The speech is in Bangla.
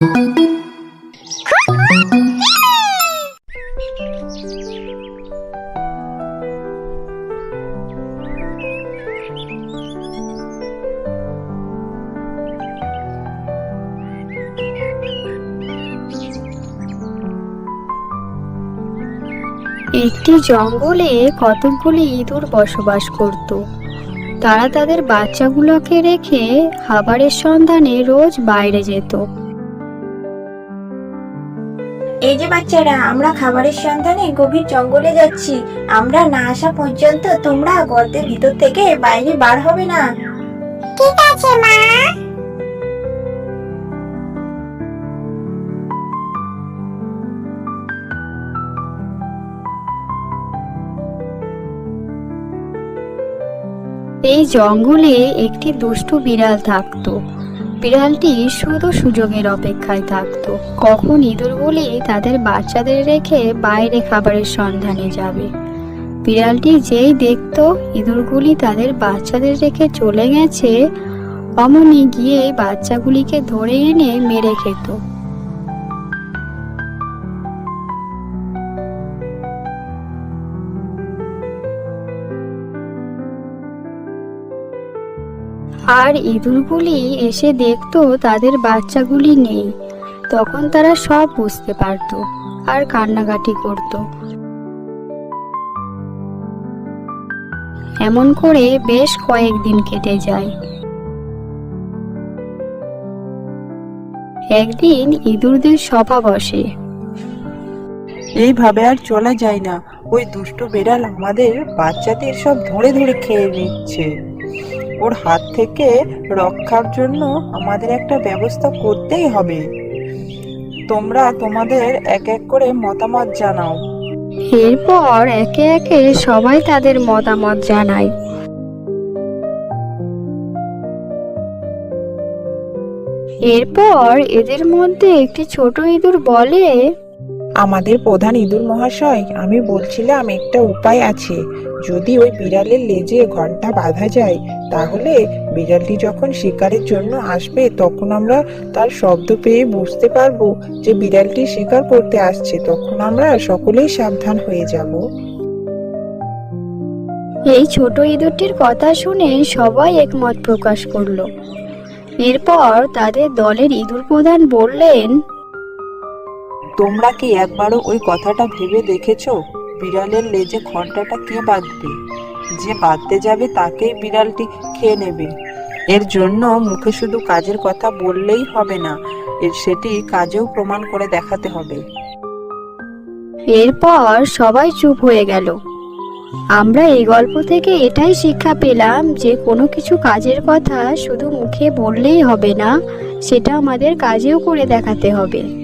একটি জঙ্গলে কতকগুলি ইঁদুর বসবাস করত। তারা তাদের বাচ্চাগুলোকে রেখে খাবারের সন্ধানে রোজ বাইরে যেত। এই যে বাচ্চারা আমরা খাবারের সন্ধানে গভীর জঙ্গলে যাচ্ছি। আমরা না আসা পর্যন্ত তোমরা গর্তের ভিতর থেকে বাইরে বার হবে না। ঠিক আছে মা। এই জঙ্গলে একটি দুষ্টু বিড়াল থাকতো। বিড়ালটি শুধু সুযোগের অপেক্ষায় থাকত। কখন ইঁদুরগুলি তাদের বাচ্চাদের রেখে বাইরে খাবারের সন্ধানে যাবে? বিড়ালটি যেই দেখত ইঁদুরগুলি তাদের বাচ্চাদের রেখে চলে গেছে, অমনি গিয়ে বাচ্চাগুলিকে ধরে এনে মেরে খেত। আর ইঁদুরগুলি এসে দেখতো তাদের বাচ্চাগুলি নেই। তখন তারা সব বুঝতে পারতো আর কান্নাকাটি করত। এমন করে বেশ কয়েকদিন কেটে যায়। একদিন ইঁদুরদের সভা বসে। এইভাবে আর চলা যায় না। ওই দুষ্ট বেড়াল আমাদের বাচ্চাদের সব ধরে ধরে খেয়ে নিচ্ছে। ওর হাত থেকে রক্ষার জন্য আমাদের একটা ব্যবস্থা করতেই হবে। তোমরা তোমাদের এক এক করে মতামত জানাও। এরপর একে একে সবাই তাদের মতামত জানায়। এরপর এদের মধ্যে একটি ছোট ইঁদুর বলে আমাদের প্রধান ইঁদুর মহাশয়, আমি বলছিলাম একটা উপায় আছে। যদি ওই বিড়ালের লেজে ঘণ্টা বাঁধা যায়, তাহলে বিড়ালটি যখন শিকারের জন্য আসবে, তখন আমরা তার শব্দ পেয়ে বুঝতে পারব যে বিড়ালটি শিকার করতে আসছে। তখন আমরা সকলেই সাবধান হয়ে যাব। এই ছোট ইঁদুরটির কথা শুনে সবাই একমত প্রকাশ করল। এরপর তাদের দলের ইঁদুর প্রধান বললেন তোমরা কি একবারও ওই কথাটা ভেবে দেখেছ? বিড়ালের লেজে ঘন্টাটা কে বাঁধবে? যে বাঁধতে যাবে তাকেই বিড়ালটি খেয়ে নেবে। এর জন্য মুখে শুধু কাজের কথা বললেই হবে না, এর সেটি কাজেও প্রমাণ করে দেখাতে হবে। এরপর সবাই চুপ হয়ে গেল। আমরা এই গল্প থেকে এটাই শিক্ষা পেলাম যে কোনো কিছু কাজের কথা শুধু মুখে বললেই হবে না, সেটা আমাদের কাজেও করে দেখাতে হবে।